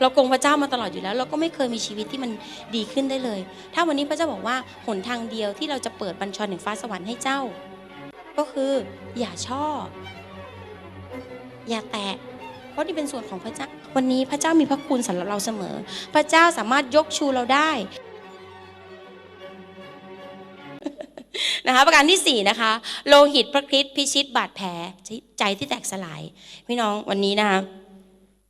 เราโกงพระเจ้ามาตลอดอยู่แล้ว เราก็ไม่เคยมีชีวิตที่มันดีขึ้นได้เลย ถ้าวันนี้พระเจ้าบอกว่าหนทางเดียวที่เราจะเปิดบัญชรแห่งฟ้าสวรรค์ให้เจ้า ก็คืออย่าช่อ อย่าแตะเพราะนี่เป็นส่วนของพระเจ้า วันนี้พระเจ้ามีพระคุณสำหรับเราเสมอ พระเจ้าสามารถยกชูเราได้ นะคะ ประการที่สี่นะคะโลหิตพระคริสต์พิชิตบาดแผลใจที่แตกสลาย พี่น้องวันนี้นะคะ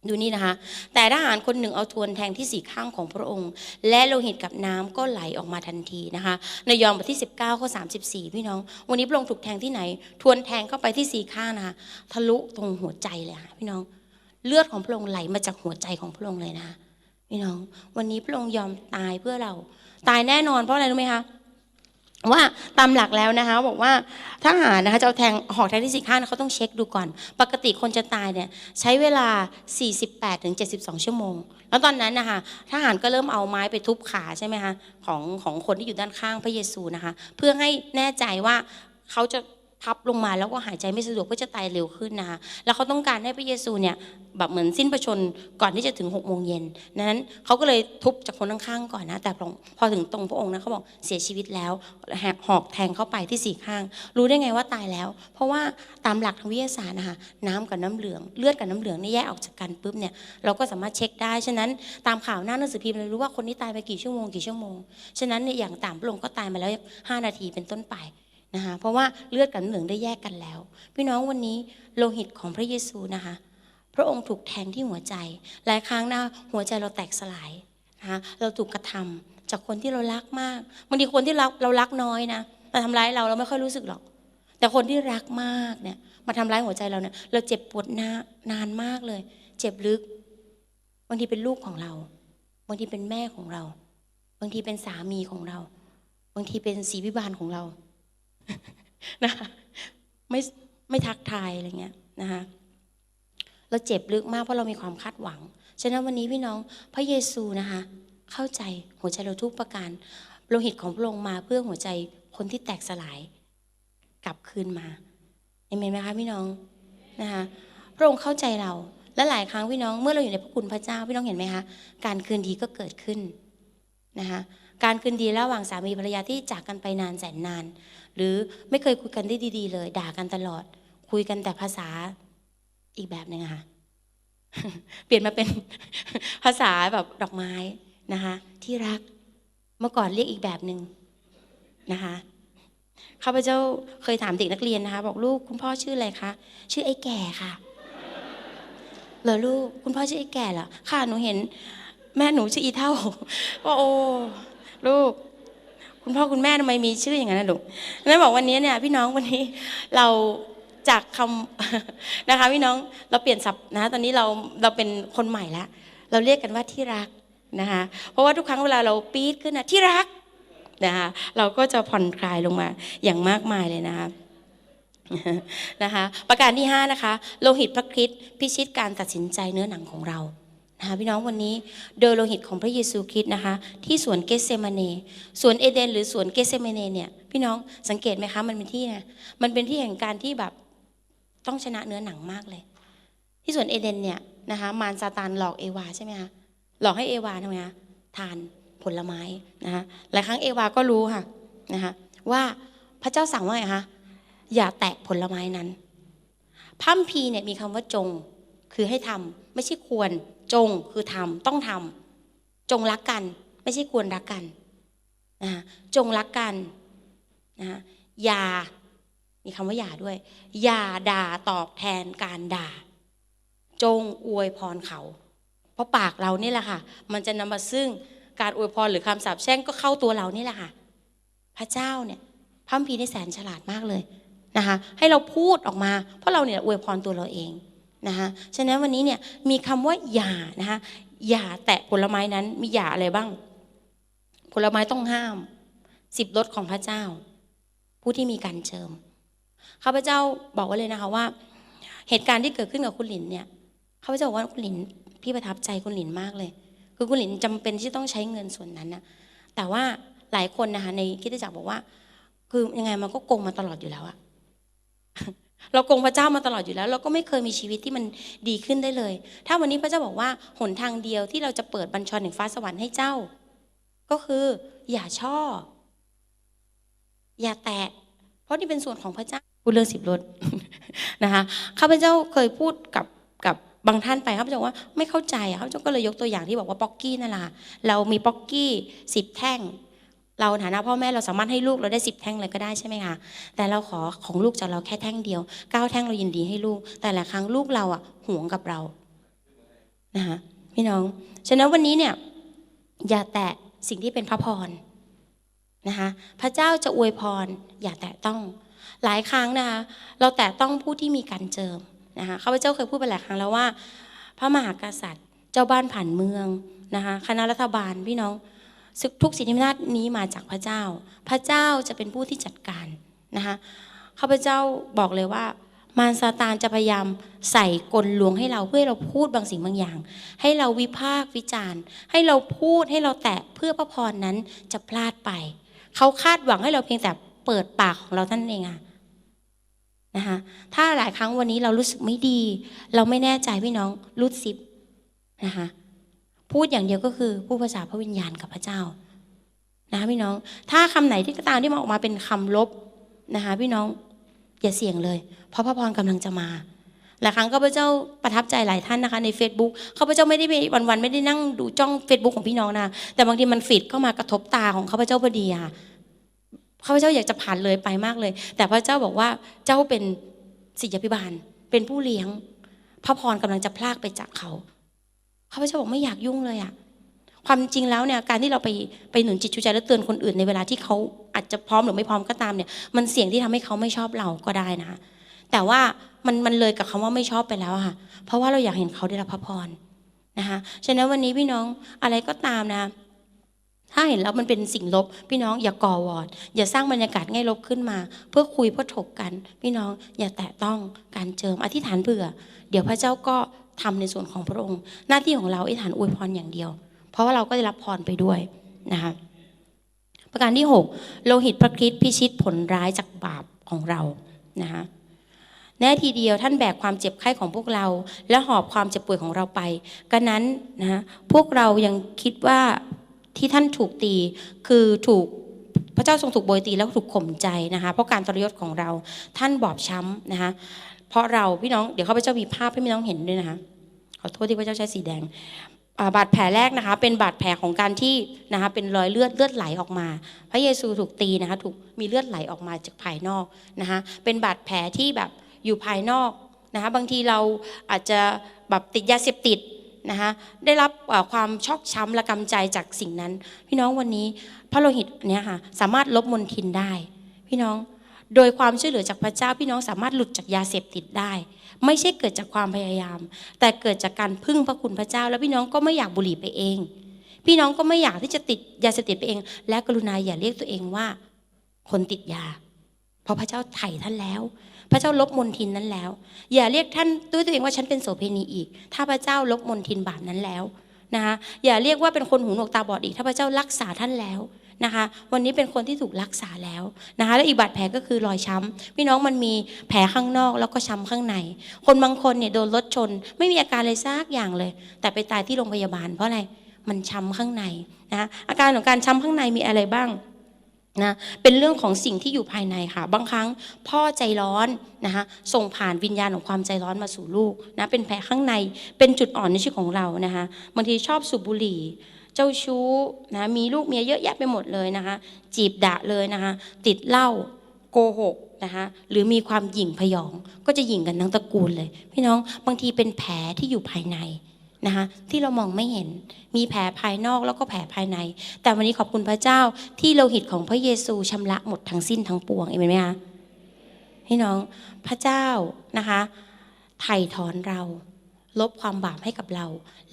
ดูนี่นะคะ แต่ทหารคนหนึ่งเอาทวนแทงที่สี่ข้างของพระองค์ และโลหิตกับน้ำก็ไหลออกมาทันทีนะคะ ในยอห์นบทที่ 19ข้อ34พี่น้อง วันนี้พระองค์ถูกแทงที่ไหน ทวนแทงเข้าไปที่สี่ข้างนะคะ ทะลุตรงหัวใจเลยค่ะพี่น้อง เลือดของพระองค์ไหลมาจากหัวใจของพระองค์เลยนะคะพี่น้อง วันนี้พระองค์ยอมตายเพื่อเรา ตายแน่นอนเพราะอะไรรู้ไหมคะ ว่าตามหลักแล้วนะคะบอกว่าทหารนะคะจะเอาแทงหอกแทงที่สี่ข้างนะเขาต้องเช็คดูก่อน ปกติคนจะตายเนี่ยใช้เวลา 48ถึง72 ชั่วโมง แล้วตอนนั้นนะคะทหารก็เริ่มเอาไม้ไปทุบขาใช่ไหมคะของของคนที่อยู่ด้านข้างพระเยซูนะคะ เพื่อให้แน่ใจว่าเขาจะ พับลงมาแล้วก็หายใจไม่สะดวกเพื่อจะตายเร็วขึ้นนะคะแล้วเขาต้องการให้พระเยซูเนี่ยแบบเหมือนสิ้นประชนก่อนที่จะถึง6กโมงเย็นนั้นเขาก็เลยทุบจากคนข้างๆก่อนนะแต่พอถึงตรงพระองค์นะเขาบอกเสียชีวิตแล้วหอกแทงเข้าไปที่สี่ข้าง รู้ได้ไงว่าตายแล้ว เพราะว่าตามหลักทางวิทยาศาสตร์นะคะน้ำกับน้ำเหลืองเลือดกับน้ำเหลืองนี่แยกออกจากกันปุ๊บเนี่ยเราก็สามารถเช็คได้ฉะนั้นตามข่าวหน้าหนังสือพิมพ์เรารู้ว่าคนนี้ตายไปกี่ชั่วโมงกี่ชั่วโมงฉะนั้นเนี่ยอย่างต่ำพระองค์ก็ตายมาแล้ว 5 นาทีเป็นต้นไป นะคะเพราะว่าเลือดกับน้ำเหลืองได้แยกกันแล้ว พี่น้องวันนี้โลหิตของพระเยซูนะคะ พระองค์ถูกแทงที่หัวใจ หลายครั้งนะหัวใจเราแตกสลายนะคะเราถูกกระทำจากคนที่เรารักมากบางทีคนที่เราเรารักน้อยนะมาทำร้ายเราเราไม่ค่อยรู้สึกหรอก แต่คนที่รักมากเนี่ยมาทำร้ายหัวใจเราเนี่ยเราเจ็บปวดนานานมากเลย เจ็บลึกบางทีเป็นลูกของเรา บางทีเป็นแม่ของเรา บางทีเป็นสามีของเรา บางทีเป็นสีวิบาลของเรา นะคะไม่ไม่ทักทายอะไรเงี้ยนะคะเราเจ็บลึกมากเพราะเรามีความคาดหวัง ฉะนั้นวันนี้พี่น้องพระเยซูนะคะ เข้าใจหัวใจเราทุกประการโลหิตของพระองค์มาเพื่อหัวใจคนที่แตกสลาย กลับคืนมาเห็นไหมคะพี่น้องนะคะพระองค์เข้าใจเราและหลายครั้งพี่น้องเมื่อเราอยู่ในพระคุณพระเจ้าพี่น้องเห็นไหมคะการคืนดีก็เกิดขึ้นนะคะการคืนดีระหว่างสามีภรรยาที่จากกันไปนานแสนนาน หรือไม่เคยคุยกันได้ดี ๆ เลย ด่ากันตลอด คุยกันแต่ภาษาอีกแบบหนึ่งค่ะ เปลี่ยนมาเป็นภาษาแบบดอกไม้นะคะ ที่รักเมื่อก่อนเรียกอีกแบบหนึ่งนะคะข้าพเจ้าเคยถามเด็กนักเรียนนะคะ บอกลูกคุณพ่อชื่ออะไรคะชื่อไอ้แก่ค่ะเหรอลูกคุณพ่อชื่อไอ้แก่เหรอค่ะหนูเห็น แม่หนูชื่ออีเท่าว่าโอ้ลูก คุณพ่อคุณแม่ทำไมมีชื่ออย่างนั้นนะลูกนั่นบอกวันนี้เนี่ยพี่น้องวันนี้เราจากคำนะคะพี่น้องเราเปลี่ยนศัพท์นะ ตอนนี้เราเราเป็นคนใหม่แล้วเราเรียกกันว่าที่รักนะคะเพราะว่าทุกครั้งเวลาเราปี๊ดขึ้นนะที่รักนะคะเราก็จะผ่อนคลายลงมาอย่างมากมายเลยนะคะนะคะประการที่5นะคะโลหิตพระคริสต์พิชิตการตัดสินใจเนื้อหนังของเรา นะคะพี่น้องวันนี้โดยโลหิตของพระเยซูคริสต์นะคะ ที่สวนเกสเซมาเนสวนเอเดน หรือสวนเกสเซมาเนเนี่ยพี่น้องสังเกตไหมคะมันเป็นที่นะมันเป็นที่แห่งการที่แบบต้องชนะเนื้อหนังมากเลย ที่สวนเอเดนเนี่ยนะคะมารซาตานหลอกเอวาใช่ไหมคะหลอกให้เอวาทำไมคะทานผลไม้นะคะหลายครั้งเอวาก็รู้ค่ะนะคะว่าพระเจ้าสั่งว่าไงคะอย่าแตะผลไม้นั้นพัมภีเนี่ยมีคำว่าจงคือให้ทำไม่ใช่ควร จงคือทำต้องทำจงรักกัน ไม่ใช่ควรรักกันนะจงรักกันนะอย่ามีคำว่าอย่าด้วย อย่าด่าตอบแทนการด่า จงอวยพรเขา เพราะปากเรานี่แหละค่ะ มันจะนำมาซึ่งการอวยพรหรือคำสาปแช่งก็เข้าตัวเรานี่แหละค่ะ พระเจ้าเนี่ยพระคัมภีนี่แสนฉลาดมากเลยนะคะ ให้เราพูดออกมา เพราะเราเนี่ยอวยพรตัวเราเอง นะคะฉะนั้นวันนี้เนี่ยมีคำว่าอย่านะคะอย่าแตะผลไม้นั้นมีอย่าอะไรบ้าง ผลไม้ต้องห้ามสิบรสของพระเจ้า ผู้ที่มีการเจิมข้าพเจ้าบอกไว้เลยนะคะว่า เหตุการณ์ที่เกิดขึ้นกับคุณหลินเนี่ยข้าพเจ้าบอกว่าคุณหลินพี่ประทับใจคุณหลินมากเลย คือคุณหลินจำเป็นที่ต้องใช้เงินส่วนนั้นนะแต่ว่าหลายคนนะคะในคิดจักรบอกว่า คือยังไงมันก็โกงมาตลอดอยู่แล้วอะ เราโกงพระเจ้ามาตลอดอยู่แล้ว เราก็ไม่เคยมีชีวิตที่มันดีขึ้นได้เลย ถ้าวันนี้พระเจ้าบอกว่าหนทางเดียวที่เราจะเปิดบัญชรแห่งฟ้าสวรรค์ให้เจ้า ก็คืออย่าช่อ อย่าแตะ เพราะนี่เป็นส่วนของพระเจ้าพูดเรื่องสิบรถนะคะข้าพเจ้าเคยพูดกับกับบางท่านไปข้าพเจ้าว่าไม่เข้าใจอะข้าพเจ้าก็เลยยกตัวอย่างที่บอกว่าป๊อกกี้นั่นแหละค่ะเรามีป๊อกกี้สิบแท่ง เราฐานะพ่อแม่เราสามารถให้ลูกเราได้สิบแท่งเลยก็ได้ใช่ไหมคะแต่เราขอของลูกจากเราแค่แท่งเดียวเก้าแท่งเรายินดีให้ลูก แต่ละครั้งลูกเราอะห่วงกับเรานะคะพี่น้อง ฉะนั้นวันนี้เนี่ยอย่าแตะสิ่งที่เป็นพระพรนะคะพระเจ้าจะอวยพร อย่าแตะต้อง หลายครั้งนะคะเราแตะต้องผู้ที่มีการเจิมนะคะข้าพเจ้าเคยพูดไปหลายครั้งแล้วว่า พระมหากษัตริย์ เจ้าบ้านผ่านเมืองนะคะคณะรัฐบาลพี่น้อง ทุกสิ่งที่นาจนี้มาจากพระเจ้า พระเจ้าจะเป็นผู้ที่จัดการนะคะข้าพเจ้าบอกเลยว่ามารซาตานจะพยายามใส่กลลวงให้เราเพื่อเราพูดบางสิ่งบางอย่าง ให้เราวิพากษ์วิจารณ์ ให้เราพูดให้เราแตะเพื่อพระพรนั้นจะพลาดไป เขาคาดหวังให้เราเพียงแต่เปิดปากของเราท่านเองอะนะคะถ้าหลายครั้งวันนี้เรารู้สึกไม่ดี เราไม่แน่ใจพี่น้องรูดซิปนะคะ พูดอย่างเดียวก็คือผู้ภาษาพระวิญญาณกับพระเจ้านะคะพี่น้อง ถ้าคำไหนที่ก็ตามที่มันออกมาเป็นคำลบนะคะพี่น้องอย่าเสี่ยงเลย เพราะพระพรกำลังจะมาหลายครั้งข้าพเจ้าประทับใจหลายท่านนะคะใน Facebook ข้าพเจ้าไม่ได้ไปวันๆไม่ได้นั่งดูจ้อง Facebook ของพี่น้องนะแต่บางทีมันฟีดเข้ามากระทบตาของข้าพเจ้าพอดีอะข้าพเจ้าอยากจะผ่านเลยไปมากเลย แต่พระเจ้าบอกว่าเจ้าเป็นศิษยาภิบาลเป็นผู้เลี้ยง พระพรกำลังจะพลากไปจากเขา ข้าพเจ้าบอกไม่อยากยุ่งเลยอะความจริงแล้วเนี่ยการที่เราไปไปหนุนจิตชูใจและเตือนคนอื่นในเวลาที่เขาอาจจะพร้อมหรือไม่พร้อมก็ตามเนี่ย มันเสี่ยงที่ทำให้เขาไม่ชอบเราก็ได้นะแต่ว่ามันมันเลยกับคำว่าไม่ชอบไปแล้วค่ะ เพราะว่าเราอยากเห็นเขาได้รับพระพรนะคะฉะนั้นวันนี้พี่น้องอะไรก็ตามนะ ถ้าเห็นแล้วมันเป็นสิ่งลบ พี่น้องอย่าก่อวอด อย่าสร้างบรรยากาศง่ายลบขึ้นมา เพื่อคุยเพื่อถกกัน พี่น้องอย่าแตะต้องการเจิมอธิษฐานเบื่อ เดี๋ยวพระเจ้าก็ ทำในส่วนของพระองค์ หน้าที่ของเราอธิษฐานอวยพรอย่างเดียว เพราะว่าเราก็ได้รับพรไปด้วยนะคะประการที่ 6 โลหิตพระคริสต์พิชิตผลร้ายจากบาปของเรานะคะแน่ทีเดียวท่านแบกความเจ็บไข้ของพวกเรา และหอบความเจ็บป่วยของเราไปกันนั้นนะพวกเรายังคิดว่าที่ท่านถูกตีคือถูกพระเจ้าทรงถูกโบยตีแล้วถูกข่มใจนะคะเพราะการทรยศของเราท่านบอบช้ำนะคะ เพราะเราพี่น้องเดี๋ยวข้าพเจ้ามีภาพให้พี่น้องเห็นด้วยนะคะขอโทษที่พระเจ้าใช้สีแดงบาดแผลแรกนะคะ เป็นบาดแผลของการที่นะคะเป็นรอยเลือดเลือดไหลออกมา พระเยซูถูกตีนะคะถูกมีเลือดไหลออกมาจากภายนอกนะคะเป็นบาดแผลที่แบบอยู่ภายนอกนะคะบางทีเราอาจจะแบบติดยาเสพติดนะคะได้รับความชอกช้ำและกำใจจากสิ่งนั้น พี่น้องวันนี้พระโลหิตเนี่ยค่ะสามารถลบมลทินได้ พี่น้อง โดยความช่วยเหลือจากพระเจ้าพี่น้องสามารถหลุดจากยาเสพติดได้ ไม่ใช่เกิดจากความพยายาม แต่เกิดจากการพึ่งพระคุณพระเจ้า แล้วพี่น้องก็ไม่อยากบุหรี่ไปเอง พี่น้องก็ไม่อยากที่จะติดยาเสพติดไปเอง และกรุณาอย่าเรียกตัวเองว่า คนติดยา เพราะพระเจ้าไถ่ท่านแล้ว พระเจ้าลบมนทินนั้นแล้ว อย่าเรียกท่านด้วยตัวเองว่าฉันเป็นโสเภณีอีก ถ้าพระเจ้าลบมนทินบาปนั้นแล้ว นะคะอย่าเรียกว่าเป็นคนหูหนวกตาบอดอีกถ้าพระเจ้ารักษาท่านแล้วนะคะ วันนี้เป็นคนที่ถูกรักษาแล้วนะคะ และอีกบาดแผลก็คือรอยช้ำพี่น้องมันมีแผลข้างนอกแล้วก็ช้ำข้างใน คนบางคนเนี่ยโดนรถชน ไม่มีอาการเลยซักอย่างเลย แต่ไปตายที่โรงพยาบาลเพราะอะไรมันช้ำข้างในนะอาการของการช้ำข้างในมีอะไรบ้าง นะเป็นเรื่องของสิ่งที่อยู่ภายในค่ะ บางครั้งพ่อใจร้อนนะคะส่งผ่านวิญญาณของความใจร้อนมาสู่ลูกนะเป็นแผลข้างในเป็นจุดอ่อนในชีวิตของเรานะคะบางทีชอบสูบบุหรี่ เจ้าชู้นะมีลูกเมียเยอะแยะไปหมดเลยนะคะ จีบด่าเลยนะคะติดเหล้าโกหกนะคะหรือมีความหยิ่งพยองก็จะหยิ่งกันทั้งตระกูลเลย พี่น้องบางทีเป็นแผลที่อยู่ภายใน นะคะที่เรามองไม่เห็นมีแผลภายนอกแล้วก็แผลภายใน แต่วันนี้ขอบคุณพระเจ้าที่โลหิตของพระเยซูชำระหมดทั้งสิ้นทั้งปวงเห็นไหมคะพี่น้องพระเจ้านะคะไถ่ถอนเรา ลบความบาปให้กับเรา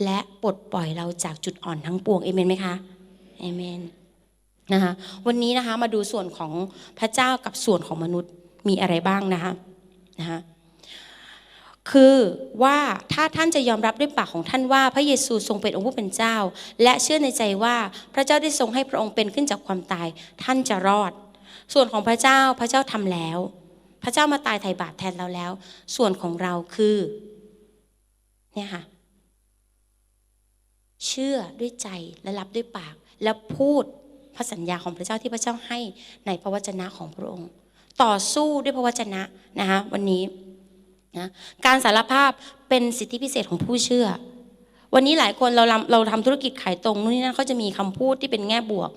และปลดปล่อยเราจากจุดอ่อนทั้งปวงเอเมนไหมคะเอเมนนะคะวันนี้นะคะมาดูส่วนของพระเจ้ากับส่วนของมนุษย์มีอะไรบ้างนะคะนะคะ คือว่าถ้าท่านจะยอมรับด้วยปากของท่านว่า พระเยซูทรงเป็นองค์ผู้เป็นเจ้า และเชื่อในใจว่าพระเจ้าได้ทรงให้พระองค์เป็นขึ้นจากความตาย ท่านจะรอด ส่วนของพระเจ้าพระเจ้าทำแล้ว พระเจ้ามาตายไถ่บาปแทนเราแล้ว ส่วนของเราคือเนี่ยค่ะเชื่อด้วยใจและรับด้วยปาก และพูดพระสัญญาของพระเจ้าที่พระเจ้าให้ในพระวจนะของพระองค์ ต่อสู้ด้วยพระวจนะนะคะวันนี้ นะการสารภาพเป็นสิทธิพิเศษของผู้เชื่อ วันนี้หลายคนเราเราทำธุรกิจขายตรงนู่นนี่นั่นเขาจะมีคำพูดที่เป็นแง่บวก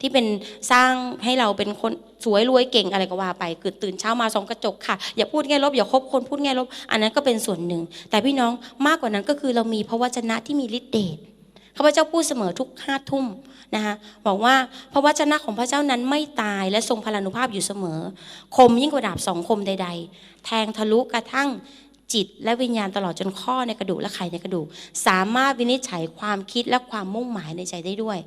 ที่เป็นสร้างให้เราเป็นคนสวยรวยเก่งอะไรก็ว่าไปเกิดตื่นเช้ามาส่องกระจกค่ะ อย่าพูดแง่ลบอย่าคบคนพูดแง่ลบ อันนั้นก็เป็นส่วนหนึ่ง แต่พี่น้องมากกว่านั้นก็คือเรามีพระวจนะที่มีฤทธิ์เดช ข้าพเจ้าพูดเสมอทุกห้าทุ่มนะคะบอกว่าพระวจนะของพระเจ้านั้นไม่ตายและทรงพลานุภาพอยู่เสมอ คมยิ่งกว่าดาบสองคมใด ๆ แทงทะลุกระทั่งจิตและวิญญาณตลอดจนข้อในกระดูกและไขในกระดูก สามารถวินิจฉัยความคิดและความมุ่งหมายในใจได้ด้วย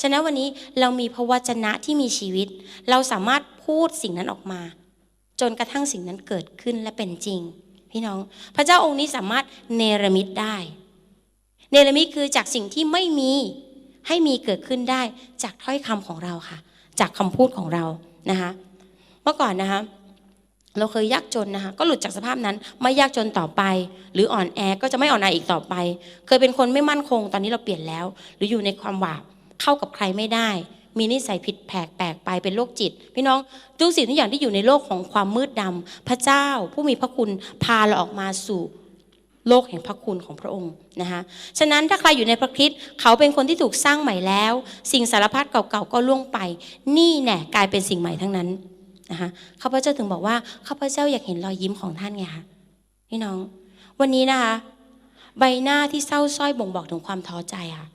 ฉะนั้นวันนี้เรามีพระวจนะที่มีชีวิต เราสามารถพูดสิ่งนั้นออกมา จนกระทั่งสิ่งนั้นเกิดขึ้นและเป็นจริง พี่น้อง พระเจ้าองค์นี้สามารถเนรมิตได้ เนรมิตคือจากสิ่งที่ไม่มีให้มีเกิดขึ้นได้จากถ้อยคำของเราค่ะ จากคำพูดของเรานะคะเมื่อก่อนนะคะเราเคยยากจนนะคะก็หลุดจากสภาพนั้นไม่ยากจนต่อไป หรืออ่อนแอก็จะไม่อ่อนแออีกต่อไป เคยเป็นคนไม่มั่นคงตอนนี้เราเปลี่ยนแล้ว หรืออยู่ในความหวาบเข้ากับใครไม่ได้ มีนิสัยผิดแผกแปลกไปเป็นโรคจิต พี่น้องทุกสิ่งทุกอย่างที่อยู่ในโลกของความมืดดำพระเจ้าผู้มีพระคุณพาเราออกมาสู่ โลกแห่งพระคุณของพระองค์นะคะฉะนั้นถ้าใครอยู่ในพระคริสต์เขาเป็นคนที่ถูกสร้างใหม่แล้ว สิ่งสารพัดเก่าๆก็ล่วงไป นี่แน่กลายเป็นสิ่งใหม่ทั้งนั้นนะคะข้าพเจ้าถึงบอกว่าข้าพเจ้าอยากเห็นรอยยิ้มของท่านไงคะพี่น้อง วันนี้นะคะใบหน้าที่เศร้าส้อยบ่งบอกถึงความท้อใจค่ะ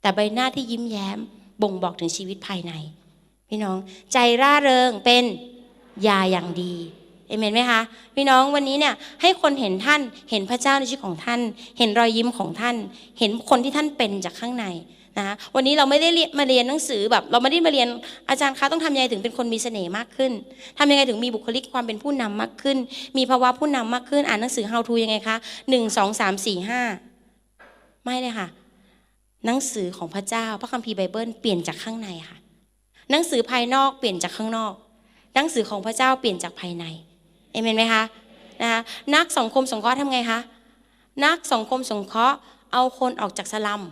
แต่ใบหน้าที่ยิ้มแย้มบ่งบอกถึงชีวิตภายใน พี่น้องใจร่าเริงเป็นยาอย่างดี เอเมนไหมคะพี่น้องวันนี้เนี่ยให้คนเห็นท่านเห็นพระเจ้าในชีวิตของท่าน เห็นรอยยิ้มของท่าน เห็นคนที่ท่านเป็นจากข้างในนะคะวันนี้เราไม่ได้เรียนมาเรียนหนังสือแบบ เราไม่ได้มาเรียนอาจารย์คะต้องทำยังไงถึงเป็นคนมีเสน่ห์มากขึ้นทำยังไงถึงมีบุคลิกความเป็นผู้นำมากขึ้น มีภาวะผู้นำมากขึ้น อ่านหนังสือ how to ยังไงคะหนึ่งสองสามสี่ห้าไม่เลยค่ะ หนังสือของพระเจ้าพระคัมภีร์ไบเบิลเปลี่ยนจากข้างในค่ะ หนังสือภายนอกเปลี่ยนจากข้างนอก หนังสือของพระเจ้าเปลี่ยนจากภายใน เอเมนไหมคะนะคะนักสังคมสงเคราะห์ทำไงคะนักสังคมสงเคราะห์เอาคนออกจากสลัม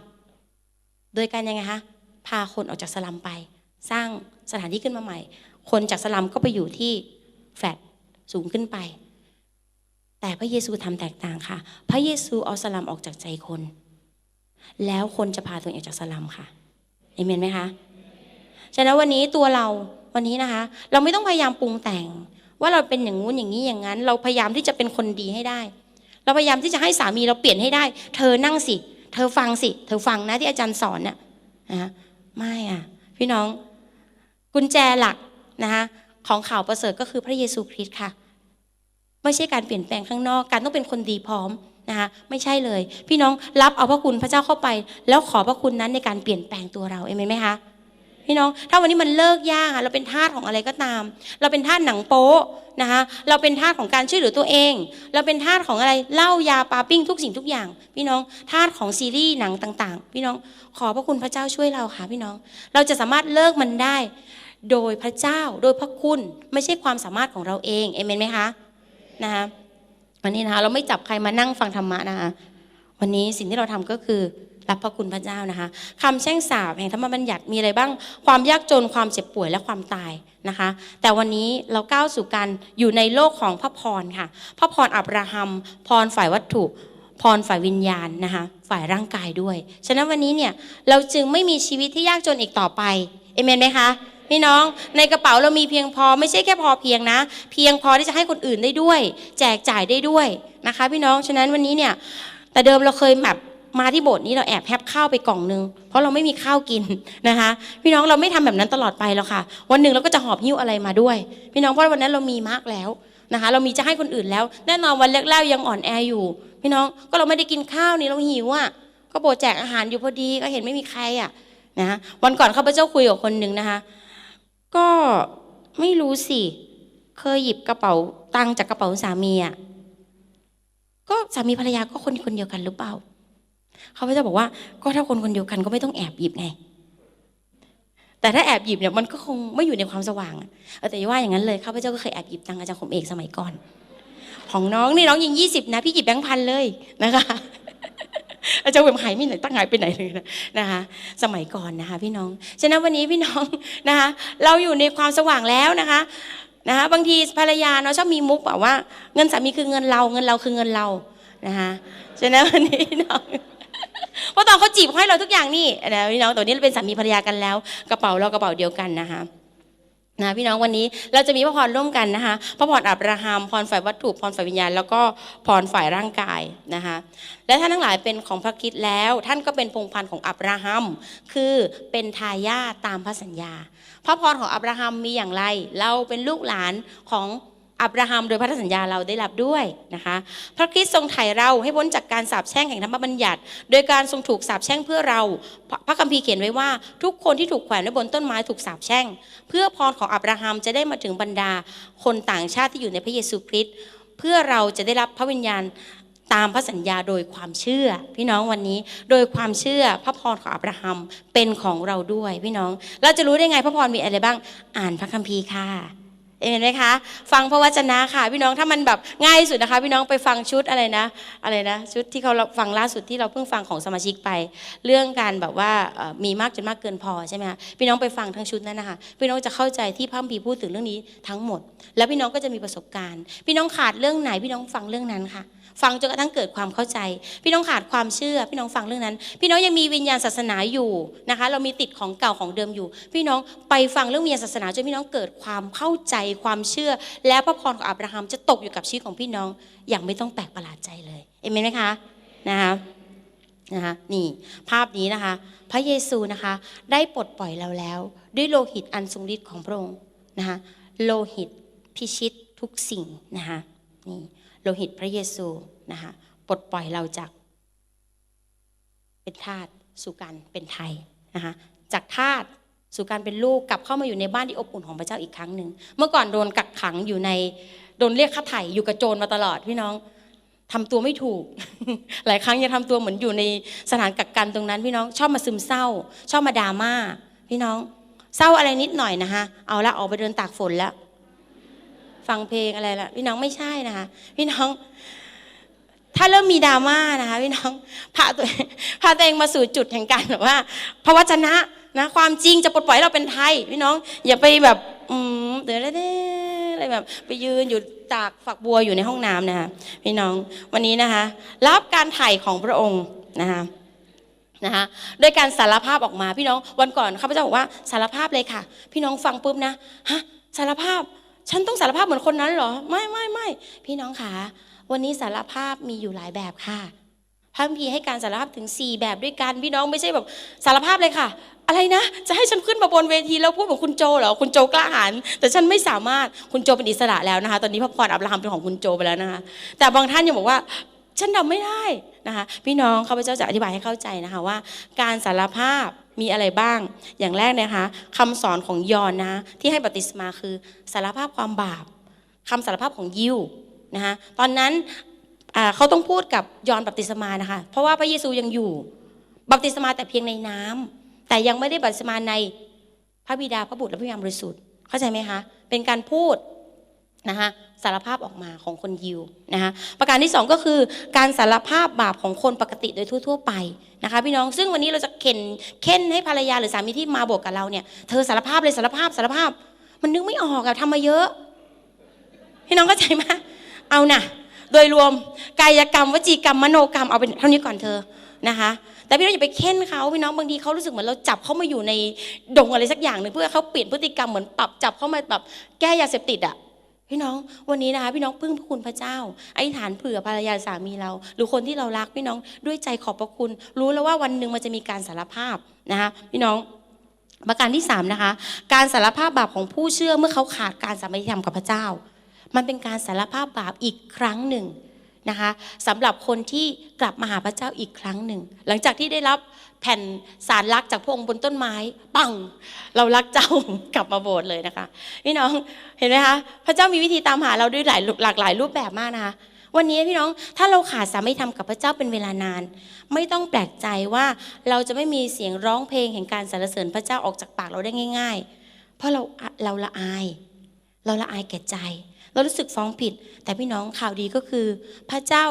โดยการยังไงคะพาคนออกจากสลัมไป สร้างสถานที่ขึ้นมาใหม่ คนจากสลัมก็ไปอยู่ที่แฟลตสูงขึ้นไป แต่พระเยซูทำแตกต่างค่ะ พระเยซูเอาสลัมออกจากใจคน แล้วคนจะพาตัวเองออกจากสลัมค่ะเอเมนไหมคะฉะนั้นวันนี้ตัวเราวันนี้นะคะ เราไม่ต้องพยายามปรุงแต่ง ว่าเราเป็นอย่างงู้นอย่างนี้อย่างนั้น เราพยายามที่จะเป็นคนดีให้ได้ เราพยายามที่จะให้สามีเราเปลี่ยนให้ได้ เธอนั่งสิ เธอฟังสิ เธอฟังนะที่อาจารย์สอนน่ะนะไม่อะ พี่น้อง กุญแจหลักนะคะของข่าวประเสริฐก็คือพระเยซูคริสต์ค่ะ ไม่ใช่การเปลี่ยนแปลงข้างนอก การต้องเป็นคนดีพร้อมนะคะไม่ใช่เลย พี่น้องรับเอาพระคุณพระเจ้าเข้าไป แล้วขอพระคุณนั้นในการเปลี่ยนแปลงตัวเราเองไหมคะ พี่น้อง ถ้าวันนี้มันเลิกยากเราเป็นทาสของอะไรก็ตาม เราเป็นทาสหนังโป๊นะคะเราเป็นทาสของการช่วยเหลือตัวเอง เราเป็นทาสของอะไรเหล้ายาปาปิ้งทุกสิ่งทุกอย่าง พี่น้องทาสของซีรีส์หนังต่างๆ พี่น้องขอพระคุณพระเจ้าช่วยเราค่ะพี่น้อง เราจะสามารถเลิกมันได้ โดยพระเจ้าโดยพระคุณไม่ใช่ความสามารถของเราเองเอเมนไหมคะนะคะวันนี้นะคะเราไม่จับใครมานั่งฟังธรรมะนะคะวันนี้สิ่งที่เราทำก็คือ รับพระคุณพระเจ้านะคะคำแช่งสาปแห่งธรรมบัญญัติมีอะไรบ้าง ความยากจนความเจ็บป่วยและความตายนะคะ แต่วันนี้เราก้าวสู่การอยู่ในโลกของพระพรค่ะ พระพรอับราฮัม พรฝ่ายวัตถุ พรฝ่ายวิญญาณนะคะ ฝ่ายร่างกายด้วย ฉะนั้นวันนี้เนี่ยเราจึงไม่มีชีวิตที่ยากจนอีกต่อไปเอเมนไหมคะพี่น้องในกระเป๋าเรามีเพียงพอไม่ใช่แค่พอเพียงนะ เพียงพอที่จะให้คนอื่นได้ด้วย แจกจ่ายได้ด้วยนะคะ พี่น้องฉะนั้นวันนี้เนี่ยแต่เดิมเราเคยแบบ มาที่โบสถ์นี้เราแอบแฮบข้าวไปกล่องนึง เพราะเราไม่มีข้าวกินนะคะ พี่น้องเราไม่ทำแบบนั้นตลอดไปแล้วค่ะ วันหนึ่งเราก็จะหอบหิ้วอะไรมาด้วย พี่น้องเพราะวันนั้นเรามีมากแล้วนะคะ เรามีจะให้คนอื่นแล้ว แน่นอนวันแรกๆยังอ่อนแออยู่ พี่น้องก็เราไม่ได้กินข้าวนี่เราหิวอะก็โบแจกอาหารอยู่พอดีก็เห็นไม่มีใครอะนะวันก่อนข้าพเจ้าคุยกับคนหนึ่งนะคะ ก็ไม่รู้สิเคยหยิบกระเป๋าตังค์จากกระเป๋าสามีอะก็สามีภรรยาก็คนคนเดียวกันหรือเปล่า เขาก็จะบอกว่า ก็ถ้าคนคนเดียวกันก็ไม่ต้องแอบหยิบไง แต่ถ้าแอบหยิบเนี่ยมันก็คงไม่อยู่ในความสว่างแต่อย่าว่าอย่างนั้นเลยข้าพเจ้าก็เคยแอบหยิบตังค์อาจารย์คมเอกสมัยก่อน ของน้องนี่น้องยิงยี่สิบนะพี่หยิบแบงค์พันเลยนะคะอาจารย์เวมหายไม่ไหนตั้งหายไปไหนเลยนะนะคะ สมัยก่อนนะคะพี่น้อง ฉะนั้นวันนี้พี่น้องนะคะ เราอยู่ในความสว่างแล้วนะคะนะคะบางทีภรรยาเนาะชอบมีมุกแบบว่า เงินสามีคือเงินเรา เงินเราคือเงินเรานะคะฉะนั้นวันนี้พี่น้อง เพราะตอนเขาจีบเขาให้เราทุกอย่างนี่นะพี่น้องตอนนี้เราเป็นสามีภรรยากันแล้ว กระเป๋าเรากระเป๋าเดียวกันนะคะนะพี่น้องวันนี้เราจะมีพระพรร่วมกันนะคะพระพรอับราฮัมพรฝ่ายวัตถุพรฝ่ายวิญญาณ แล้วก็พรฝ่ายร่างกายนะคะและท่านทั้งหลายเป็นของพระคิดแล้ว ท่านก็เป็นพงพันธุ์ของอับราฮัมคือเป็นทายาทตามพระสัญญา พระพรของอับราฮัมมีอย่างไร เราเป็นลูกหลานของ อับราฮัมโดยพันธสัญญาเราได้รับด้วยนะคะพระคริสต์ทรงไถ่เราให้พ้นจากการสาปแช่งแห่งธรรมบัญญัติ โดยการทรงถูกสาปแช่งเพื่อเรา พระคัมภีร์เขียนไว้ว่า ทุกคนที่ถูกแขวนไว้บนต้นไม้ถูกสาปแช่ง เพื่อพรของอับราฮัมจะได้มาถึงบรรดา คนต่างชาติที่อยู่ในพระเยซูคริสต์เพื่อเราจะได้รับพระวิญญาณตามพระสัญญาโดยความเชื่อ พี่น้องวันนี้โดยความเชื่อพระพรของอับราฮัมเป็นของเราด้วยพี่น้อง เราจะรู้ได้ไงพระพรมีอะไรบ้าง อ่านพระคัมภีร์ค่ะ เห็นไหมคะ ฟังพระวจนะค่ะ พี่น้องถ้ามันแบบง่ายที่สุดนะคะ พี่น้องไปฟังชุดอะไรนะ อะไรนะ ชุดที่เขาฟังล่าสุดที่เราเพิ่งฟังของสมาชิกไป เรื่องการแบบว่ามีมากจนมากเกินพอใช่ไหมคะพี่น้องไปฟังทั้งชุดนั้นนะคะพี่น้องจะเข้าใจที่พระพีพูดถึงเรื่องนี้ทั้งหมด แล้วพี่น้องก็จะมีประสบการณ์ พี่น้องขาดเรื่องไหนพี่น้องฟังเรื่องนั้นค่ะ ฟังจนกระทั่งเกิดความเข้าใจ พี่น้องขาดความเชื่อ พี่น้องฟังเรื่องนั้น พี่น้องยังมีวิญญาณศาสนาอยู่นะคะ เรามีติดของเก่าของเดิมอยู่ พี่น้องไปฟังเรื่องวิญญาณศาสนาจนพี่น้องเกิดความเข้าใจความเชื่อ และพระพรของอับราฮัมจะตกอยู่กับชีวิตของพี่น้องอย่างไม่ต้องแปลกประหลาดใจเลยเอเมนไหมคะนะคะนะคะนี่ภาพนี้นะคะ พระเยซูนะคะ ได้ปลดปล่อยเราแล้ว ด้วยโลหิตอันทรงฤทธิ์ของพระองค์นะคะโลหิตพิชิตทุกสิ่งนะคะนี่ โลหิตพระเยซูนะคะปลดปล่อยเราจาก เป็นทาสสู่การเป็นไทยนะคะจากทาสสู่การเป็นลูกกลับเข้ามาอยู่ในบ้านที่อบอุ่นของพระเจ้าอีกครั้งหนึ่งเมื่อก่อนโดนกักขังอยู่ในโดนเรียกค่าไถ่อยู่กับโจรมาตลอดพี่น้องทำตัวไม่ถูก หลายครั้งยังทำตัวเหมือนอยู่ในสถานกักกันตรงนั้น พี่น้องชอบมาซึมเศร้า ชอบมาดราม่าพี่น้องเศร้าอะไรนิดหน่อยนะคะเอาละออกไปเดินตากฝนแล้ว ฟังเพลงอะไรล่ะ พี่น้องไม่ใช่นะคะ พี่น้อง ถ้าเริ่มมีดราม่านะคะ พี่น้องพาตัวพาตัวเองมาสู่จุดแห่งการแบบว่าพระวจนะนะความจริงจะปลดปล่อยให้เราเป็นไทย พี่น้องอย่าไปแบบอืมเดี๋ยวได้อะไรแบบ ไปยืนอยู่ตากฝักบัวอยู่ในห้องน้ำนะคะพี่น้องวันนี้นะคะ รับการไถ่ของพระองค์นะคะนะคะโดยการสารภาพออกมาพี่น้องวันก่อนข้าพเจ้าบอกว่าสารภาพเลยค่ะ พี่น้องฟังปุ๊บนะฮะสารภาพ ฉันต้องสารภาพเหมือนคนนั้นเหรอ ไม่ไม่ไม่พี่น้องคะวันนี้สารภาพมีอยู่หลายแบบค่ะ พระคัมภีร์ให้การสารภาพถึง 4 แบบด้วยกันพี่น้องไม่ใช่แบบสารภาพเลยค่ะ อะไรนะ จะให้ฉันขึ้นมาบนเวทีแล้วพูดเหมือนคุณโจเหรอคุณโจกล้าหาญแต่ฉันไม่สามารถคุณโจเป็นอิสระแล้วนะคะ ตอนนี้พระพรอับราฮัมเป็นของคุณโจไปแล้วนะคะแต่บางท่านยังบอกว่าฉันทำไม่ได้นะคะ พี่น้องข้าพเจ้าจะอธิบายให้เข้าใจนะคะว่า การสารภาพ มีอะไรบ้าง อย่างแรกนะคะคำสอนของยอนนะที่ให้บัพติศมาคือสารภาพความบาปคำสารภาพของยิวนะคะตอนนั้นเขาต้องพูดกับยอนบัพติศมานะคะเพราะว่าพระเยซูยังอยู่ บัพติศมาแต่เพียงในน้ำแต่ยังไม่ได้บัพติศมาในพระบิดาพระบุตรและพระวิญญาณบริสุทธิ์เข้าใจไหมคะเป็นการพูด นะคะสารภาพออกมาของคนยิวนะคะประการที่สองก็คือการสารภาพบาปของคนปกติโดยทั่ว ๆ ไปนะคะพี่น้องซึ่งวันนี้เราจะเข็นเค้นให้ภรรยาหรือสามีที่มาบอกกับเราเนี่ยเธอสารภาพเลยสารภาพสารภาพ มันนึกไม่ออกอะทำมาเยอะ พี่น้องเข้าใจไหมเอานะโดยรวมกายกรรมวจีกรรมมโนกรรมเอาเป็นเท่านี้ก่อนเธอนะคะแต่พี่น้องอย่าไปเค้นเขาพี่น้องบางทีเขารู้สึกเหมือนเราจับเขามาอยู่ในดงอะไรสักอย่างหนึ่งเพื่อเขาเปลี่ยนพฤติกรรมเหมือนปรับจับเขามาแบบแก้ยาเสพติดอะ พี่น้องวันนี้นะคะพี่น้องพึ่งพระคุณพระเจ้าอธิษฐานเผื่อภรรยาสามีเรา หรือคนที่เรารักพี่น้องด้วยใจขอบพระคุณ รู้แล้วว่าวันหนึ่งมันจะมีการสารภาพนะคะพี่น้องประการที่สามนะคะการสารภาพบาปของผู้เชื่อเมื่อเขาขาดการสามัคคีธรรมกับพระเจ้า มันเป็นการสารภาพบาปอีกครั้งหนึ่ง นะคะสำหรับคนที่กลับมาหาพระเจ้าอีกครั้งหนึ่ง หลังจากที่ได้รับแผ่นสารลักจากพระองค์บนต้นไม้ปัง เรารักเจ้ากลับมาโบสถ์เลยนะคะพี่น้องเห็นไหมคะพระเจ้ามีวิธีตามหาเราด้วยหลายหลากหลายรูปแบบมากนะคะวันนี้พี่น้องถ้าเราขาดสามีธรรมกับพระเจ้าเป็นเวลานาน ไม่ต้องแปลกใจว่าเราจะไม่มีเสียงร้องเพลงแห่งการสรรเสริญพระเจ้าออกจากปากเราได้ง่าย ๆ เพราะเราเราละอาย เราละอายแก่ใจ เรารู้สึกฟ้องผิด แต่พี่น้องข่าวดีก็คือ พระเจ้า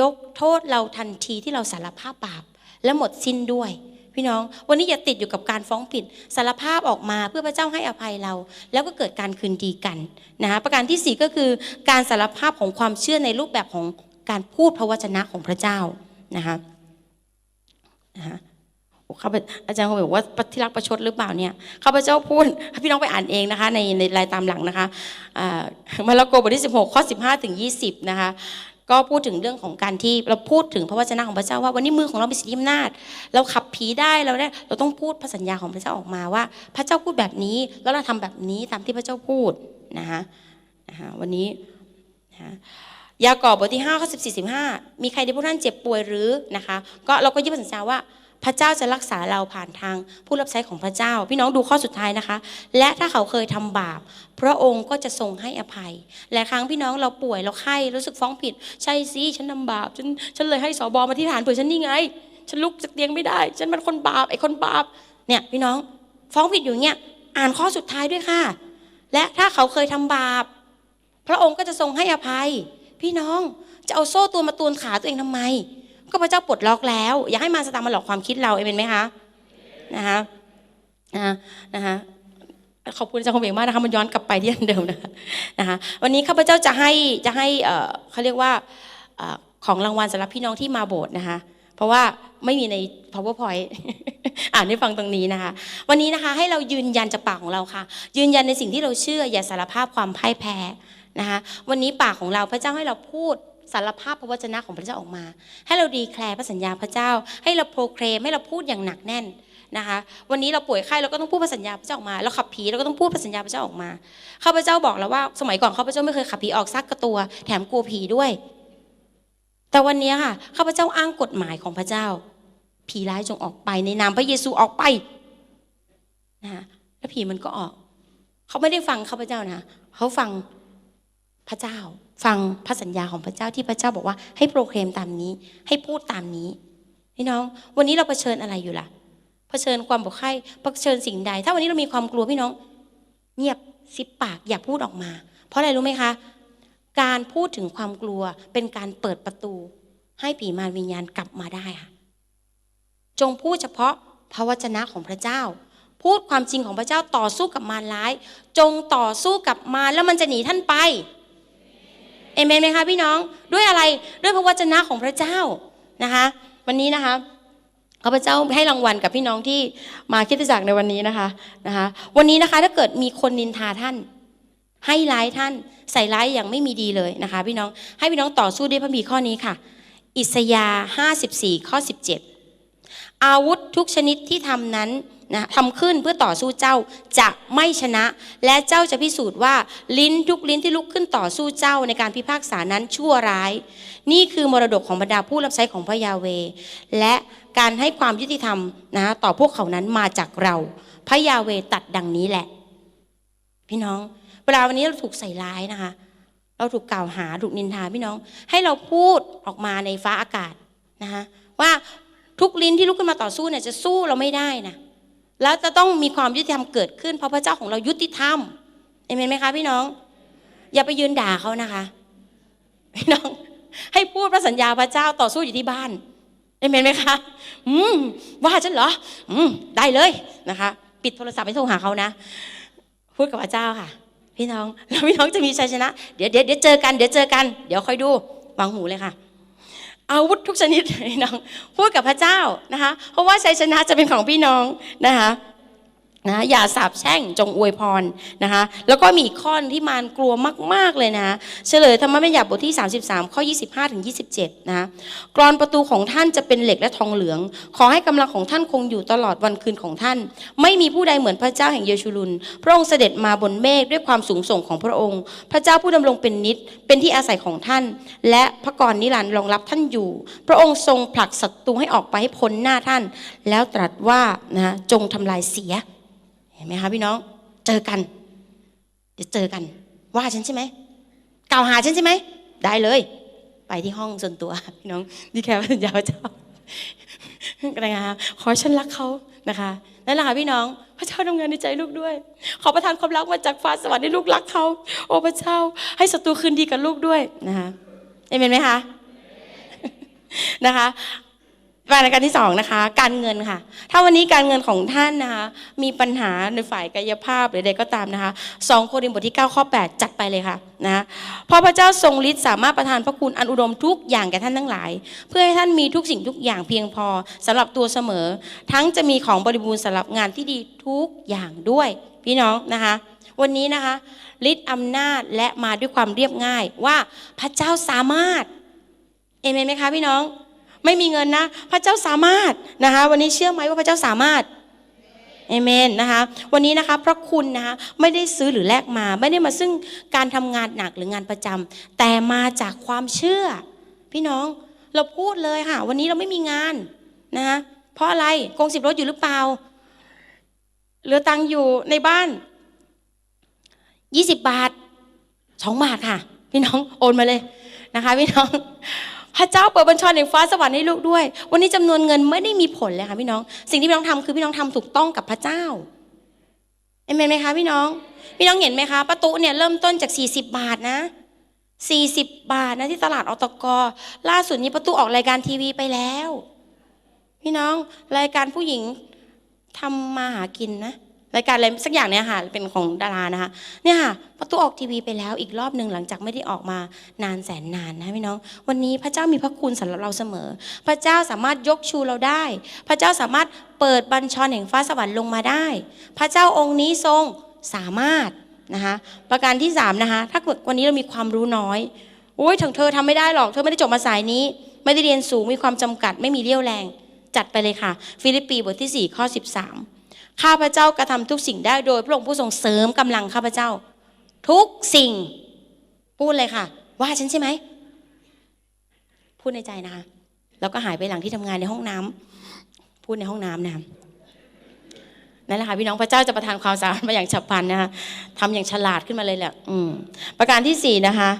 ยกโทษเราทันทีที่เราสารภาพบาป และหมดสิ้นด้วย พี่น้อง วันนี้อย่าติดอยู่กับการฟ้องผิด สารภาพออกมาเพื่อพระเจ้าให้อภัยเรา แล้วก็เกิดการคืนดีกันนะคะประการที่สี่ก็คือการสารภาพของความเชื่อในรูปแบบของการพูดพระวจนะของพระเจ้านะคะนะคะ ข้าพอาจารย์เขาบอกว่าที่รักประชดหรือเปล่าเนี่ยข้าพเจ้าพูดพี่น้องไปอ่านเองนะคะ ในในรายตามหลังนะคะมาระโกบทที่ 16 ข้อ 15 ถึง 20 นะคะ ก็พูดถึงเรื่องของการที่เราพูดถึงพระวจนะของพระเจ้าว่าวันนี้มือของเรามีสิทธิอำนาจ เราขับผีได้เราได้เราต้องพูดพระสัญญาของพระเจ้าออกมาว่า พระเจ้าพูดแบบนี้แล้วเราทำแบบนี้ตามที่พระเจ้าพูดนะคะนะคะวันนี้นะคะยากอบบทที่5ข้อ14 15มีใครที่พวกท่านเจ็บป่วยหรือนะคะ ก็เราก็ยึดสัญญาว่า พระเจ้าจะรักษาเราผ่านทางผู้รับใช้ของพระเจ้า พี่น้องดูข้อสุดท้ายนะคะ และถ้าเขาเคยทำบาป พระองค์ก็จะทรงให้อภัยและครั้งพี่น้องเราป่วยเราไข้รู้สึกฟ้องผิด ใช่สิฉันทำบาปฉันฉันเลยให้สอบอมาที่ฐานเผื่อฉันนี่ไง ฉันลุกจากเตียงไม่ได้ ฉันเป็นคนบาปไอ้คนบาปเนี่ยพี่น้องฟ้องผิดอยู่เงี้ยอ่านข้อสุดท้ายด้วยค่ะ และถ้าเขาเคยทำบาป พระองค์ก็จะทรงให้อภัย พี่น้องจะเอาโซ่ตัวมาตูนขาตัวเองทำไม ก็พระเจ้าปลดล็อกแล้ว อย่าให้มารสตางมาหลอกความคิดเราเอเมนไหมคะนะคะนะคะนะคะขอบคุณอาจารย์คงเบงมากนะคะมันย้อนกลับไปที่อันเดิมนะคะนะคะวันนี้ข้าพเจ้าจะให้จะให้เขาเรียกว่าของรางวัลสำหรับพี่น้องที่มาโบสถ์นะคะ เพราะว่าไม่มีใน powerpoint อ่านให้ฟังตรงนี้นะคะ วันนี้นะคะให้เรายืนยันจากปากของเราค่ะ ยืนยันในสิ่งที่เราเชื่ออย่าสารภาพความพ่ายแพ้นะคะ วันนี้ปากของเราพระเจ้าให้เราพูด สารภาพพระวจนะของพระเจ้าออกมา ให้เราดีแคลร์พระสัญญาพระเจ้า ให้เราโปรเคลมให้เราพูดอย่างหนักแน่นนะคะวันนี้เราป่วยไข้เราก็ต้องพูดพระสัญญาพระเจ้าออกมา เราขับผีเราก็ต้องพูดพระสัญญาพระเจ้าออกมาข้าพเจ้าบอกแล้วว่า สมัยก่อนข้าพเจ้าไม่เคยขับผีออกซักกระตัว แถมกลัวผีด้วย แต่วันนี้ค่ะข้าพเจ้าอ้างกฎหมายของพระเจ้า ผีร้ายจงออกไปในนามพระเยซูออกไปนะคะแล้วผีมันก็ออก เขาไม่ได้ฟังข้าพเจ้านะเขาฟังพระเจ้า ฟังพระสัญญาของพระเจ้าที่พระเจ้าบอกว่าให้โปรเคลมตามนี้ ให้พูดตามนี้พี่น้อง วันนี้เราเผชิญอะไรอยู่ล่ะเผชิญความบกไข้เผชิญสิ่งใด ถ้าวันนี้เรามีความกลัวพี่น้อง เงียบสิบปากอย่าพูดออกมา เพราะอะไรรู้ไหมคะ การพูดถึงความกลัวเป็นการเปิดประตู ให้ผีมารวิญญาณกลับมาได้ค่ะ จงพูดเฉพาะพระวจนะของพระเจ้า พูดความจริงของพระเจ้าต่อสู้กับมารร้าย จงต่อสู้กับมารแล้วมันจะหนีท่านไป เอเมนไหมคะพี่น้องด้วยอะไรด้วยพระวจนะของพระเจ้านะคะ วันนี้นะคะข้าพเจ้าให้รางวัลกับพี่น้องที่มาคิดจักรในวันนี้นะคะนะคะ วันนี้นะคะถ้าเกิดมีคนนินทาท่าน ให้ร้ายท่าน ใส่ร้ายอย่างไม่มีดีเลยนะคะ พี่น้องให้พี่น้องต่อสู้ด้วยพระบีข้อนี้ค่ะ อิสยาห์54 ข้อ 17 อาวุธทุกชนิดที่ทำนั้น นะทำขึ้นเพื่อต่อสู้เจ้าจะไม่ชนะ และเจ้าจะพิสูจน์ว่าลิ้นทุกลิ้นที่ลุกขึ้นต่อสู้เจ้าในการพิพากษานั้นชั่วร้าย นี่คือมรดกของบรรดาผู้รับใช้ของพระยาเว และการให้ความยุติธรรมนะต่อพวกเขานั้นมาจากเรา พระยาเวตัดดังนี้แหละ พี่น้องเวลาวันนี้เราถูกใส่ร้ายนะคะ เราถูกกล่าวหาถูกนินทาพี่น้อง ให้เราพูดออกมาในฟ้าอากาศนะคะว่าทุกลิ้นที่ลุกขึ้นมาต่อสู้เนี่ยจะสู้เราไม่ได้นะ แล้วจะต้องมีความยุติธรรมเกิดขึ้น เพราะพระเจ้าของเรายุติธรรมเอเมนไหมคะพี่น้อง อย่าไปยืนด่าเขานะคะ พี่น้อง ให้พูดพระสัญญาพระเจ้าต่อสู้อยู่ที่บ้านเอเมนไหมคะอืมว่าฉันเหรอ อืมได้เลยนะคะ ปิดโทรศัพท์ไม่โทรหาเขานะ พูดกับพระเจ้าค่ะ พี่น้องแล้วพี่น้องจะมีชัยชนะ เดี๋ยวเดี๋ยวเดี๋ยวเจอกันเดี๋ยวเจอกัน เดี๋ยวค่อยดูวางหูเลยค่ะ อาวุธทุกชนิดพี่น้องพูดกับพระเจ้านะคะ เพราะว่าชัยชนะจะเป็นของพี่น้องนะคะ นะอย่าสาบแช่งจงอวยพรนะคะแล้วก็มีอีกข้อนที่มารกลัวมาก ๆ เลยนะเฉลยธรรมบัญญัติบทที่ 33 ข้อ 25 ถึง 27 นะกรอนประตูของท่านจะเป็นเหล็กและทองเหลือง ขอให้กำลังของท่านคงอยู่ตลอดวันคืนของท่าน ไม่มีผู้ใดเหมือนพระเจ้าแห่งเยชูรุน พระองค์เสด็จมาบนเมฆด้วยความสูงส่งของพระองค์ พระเจ้าผู้ดำรงเป็นนิจเป็นที่อาศัยของท่าน และพระกรนิรันดร์รองรับท่านอยู่ พระองค์ทรงผลักศัตรูให้ออกไปให้พ้นหน้าท่าน แล้วตรัสว่านะจงทำลายเสีย ห็นไหมคะพี่น้อง เจอกัน เดี๋ยวเจอกัน ว่าฉันใช่ไหมกล่าวหาฉันใช่ไหม ได้เลย ไปที่ห้องส่วนตัวพี่น้องดีแค่สัญญาพระเจ้านะคะขอฉันรักเขานะคะนั่นแหละค่ะพี่น้อง พระเจ้าทำงานในใจลูกด้วย ขอประทานความรักมาจากฟ้าสวรรค์ให้ลูกรักเขา โอ้พระเจ้า ให้ศัตรูคืนดีกับลูกด้วยนะคะเอเมนไหมคะนะคะ ราการที่สองนะคะการเงินค่ะ ถ้าวันนี้การเงินของท่านนะคะมีปัญหาในฝ่ายกายภาพหรือใดก็ตามนะคะสองโครินธ์บทที่ 9 ข้อ 8 จัดไปเลยค่ะนะเพราะพระเจ้าทรงฤทธิ์สามารถประทานพระคุณอันอุดมทุกอย่างแก่ท่านทั้งหลาย เพื่อให้ท่านมีทุกสิ่งทุกอย่างเพียงพอสำหรับตัวเสมอ ทั้งจะมีของบริบูรณ์สำหรับงานที่ดีทุกอย่างด้วย พี่น้องนะคะวันนี้นะคะฤทธิ์อำนาจและมาด้วยความเรียบง่ายว่าพระเจ้าสามารถเอเมนไหมคะพี่น้อง ไม่มีเงินนะ พระเจ้าสามารถนะคะ วันนี้เชื่อไหมว่าพระเจ้าสามารถเอเมนนะคะวันนี้นะคะพระคุณนะคะไม่ได้ซื้อหรือแลกมา ไม่ได้มาซึ่งการทำงานหนักหรืองานประจำแต่มาจากความเชื่อ พี่น้องเราพูดเลยค่ะ วันนี้เราไม่มีงานนะคะเพราะอะไรกงสิบรถอยู่หรือเปล่าเหลือตังอยู่ในบ้านยี่สิบบาทสองบาทค่ะ พี่น้องโอนมาเลยนะคะ พี่น้อง พระเจ้าเปิดบัญชรแห่งฟ้าสวรรค์ให้ลูกด้วย วันนี้จำนวนเงินไม่ได้มีผลเลยค่ะพี่น้อง สิ่งที่พี่น้องทำคือพี่น้องทำถูกต้องกับพระเจ้าเอเมนไหมคะพี่น้อง พี่น้องเห็นไหมคะประตูเนี่ยเริ่มต้นจาก 40 บาทนะ 40 บาทนะที่ตลาดอตกล่าสุดนี้ประตูออกรายการทีวีไปแล้ว พี่น้องรายการผู้หญิงทำมาหากินนะ รายการอะไรสักอย่างเนี่ยค่ะเป็นของดารานะคะเนี่ยค่ะประตูออกทีวีไปแล้วอีกรอบหนึ่งหลังจากไม่ได้ออกมานานแสนนานนะพี่น้อง วันนี้พระเจ้ามีพระคุณสำหรับเราเสมอ พระเจ้าสามารถยกชูเราได้ พระเจ้าสามารถเปิดบัญชรแห่งฟ้าสวรรค์ลงมาได้ พระเจ้าองค์นี้ทรงสามารถนะคะประการที่สามนะคะถ้าวันนี้เรามีความรู้น้อยโอ้ยถึงเธอทำไม่ได้หรอกเธอไม่ได้จบมาสายนี้ ไม่ได้เรียนสูงมีความจำกัดไม่มีเรี่ยวแรง จัดไปเลยค่ะ ฟิลิปปีบทที่4ข้อ13 ข้าพเจ้ากระทำทุกสิ่งได้โดย พระองค์ผู้ทรงเสริมกำลังข้าพเจ้า ทุกสิ่ง พูดเลยค่ะ ว่าฉันใช่ไหมพูดในใจนะคะแล้วก็หายไปหลังที่ทำงานในห้องน้ำพูดในห้องน้ำนะนั่นแหละค่ะพี่น้องพระเจ้าจะประทานความสามารถมาอย่างฉับพลันนะคะทำอย่างฉลาดขึ้นมาเลยแหละประการที่สี่นะคะ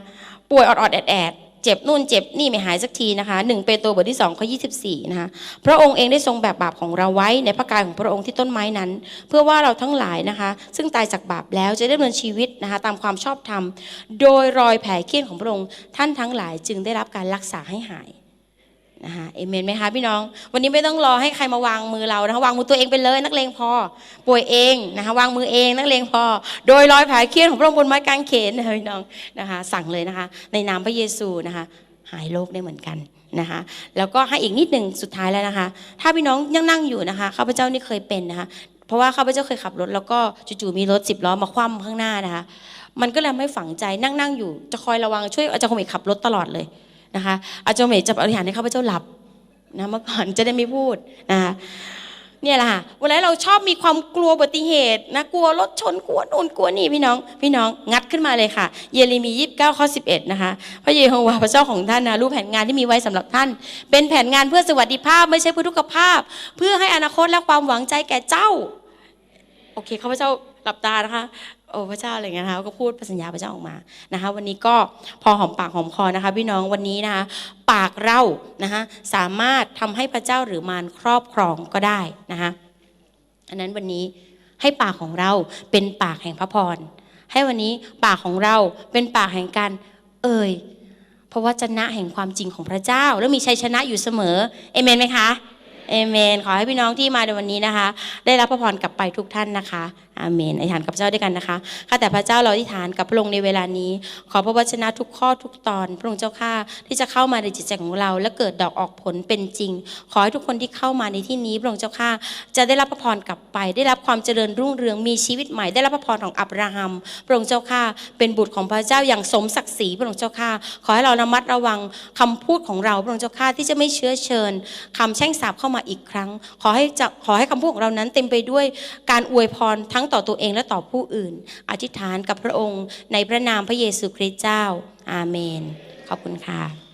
ป่วยออดๆแอดๆ เจ็บนู่นเจ็บนี่ไม่หายสักทีนะคะหนึ่งเปโตรบทที่สองข้อยี่สิบสี่นะคะพระองค์เองได้ทรงแบบบาปของเราไว้ในพระกายของพระองค์ที่ต้นไม้นั้น เพื่อว่าเราทั้งหลายนะคะ ซึ่งตายจากบาปแล้วจะได้ดำเนินชีวิตนะคะตามความชอบธรรม โดยรอยแผลเคี้ยนของพระองค์ท่านทั้งหลายจึงได้รับการรักษาให้หาย นะคะเอเมนไหมคะพี่น้อง วันนี้ไม่ต้องรอให้ใครมาวางมือเรานะคะวางมือตัวเองไปเลย นักเลงพอ ป่วยเองนะคะวางมือเองนักเลงพอ โดยรอยแผลเคียนของพระองค์บนไม้กางเขนนะคะพี่น้องนะคะ สั่งเลยนะคะ ในนามพระเยซูนะคะ หายโรคได้เหมือนกันนะคะแล้วก็ให้อีกนิดหนึ่งสุดท้ายแล้วนะคะ ถ้าพี่น้องยังนั่งอยู่นะคะข้าพเจ้านี่เคยเป็นนะคะ เพราะว่าข้าพเจ้าเคยขับรถ แล้วก็จู่ๆมีรถสิบล้อมาคว่ำข้างหน้านะคะ มันก็เลยไม่ฝังใจนั่งนั่งอยู่จะคอยระวังช่วยอาจารย์คมเอกขับรถตลอดเลย นะคะอาจารย์คมเอกจะบริหารให้ข้าพเจ้าหลับนะเมื่อก่อนจะได้ไม่พูดนะคะเนี่ยแหละค่ะวันนั้เราชอบมีความกลัวอุบัติเหตุนะกลัวรถชนกลัวนู่นกลัวนี่พี่น้อง พี่น้องงัดขึ้นมาเลยค่ะ เยเรมียี่สิบเก้าข้อสิบเอ็ดนะคะพระเยโฮวาห์พระเจ้าของท่านนะรู้แผนงานที่มีไว้สำหรับท่าน เป็นแผนงานเพื่อสวัสดิภาพไม่ใช่เพื่อทุกขภาพ เพื่อให้อนาคตและความหวังใจแก่เจ้า โอเคข้าพเจ้าหลับตานะคะ โอ้พระเจ้าอะไรเงี้ยนะคะก็พูดสัญญาพระเจ้าออกมานะคะ วันนี้ก็พอหอมปากหอมคอนะคะ พี่น้องวันนี้นะคะปากเรานะคะสามารถทำให้พระเจ้าหรือมารครอบครองก็ได้นะคะอันนั้นวันนี้ให้ปากของเราเป็นปากแห่งพระพร ให้วันนี้ปากของเราเป็นปากแห่งการเอ่ยพระว่าชนะแห่งความจริงของพระเจ้า แล้วมีชัยชนะอยู่เสมอเอเมนไหมคะเอเมน ขอให้พี่น้องที่มาในวันนี้นะคะ ได้รับพระพรกลับไปทุกท่านนะคะ อาเมนอธิษฐานกับเจ้าด้วยกันนะคะข้าแต่พระเจ้าเราอธิษฐานกับพระองค์ในเวลานี้ ขอพระวจนะทุกข้อทุกตอน พระองค์เจ้าข้าที่จะเข้ามาในจิตใจของเรา และเกิดดอกออกผลเป็นจริง ขอให้ทุกคนที่เข้ามาในที่นี้พระองค์เจ้าข้าจะได้รับพระพรกลับไป ได้รับความเจริญรุ่งเรืองมีชีวิตใหม่ได้รับพระพรของอับราฮัมพระองค์เจ้าข้าเป็นบุตรของพระเจ้าอย่างสมศักดิ์ศรีพระองค์เจ้าข้าขอให้เราระมัดระวังคำพูดของเราพระองค์เจ้าข้าที่จะไม่เชื้อเชิญคำแช่งสาปเข้ามาอีกครั้ง ขอให้จะขอให้คำพูดของเรานั้นเต็มไปด้วยการอวยพรทั้งต่อตัวเองและต่อผู้อื่น อธิษฐานกับพระองค์ในพระนามพระเยซูคริสต์เจ้า อาเมน ขอบคุณค่ะ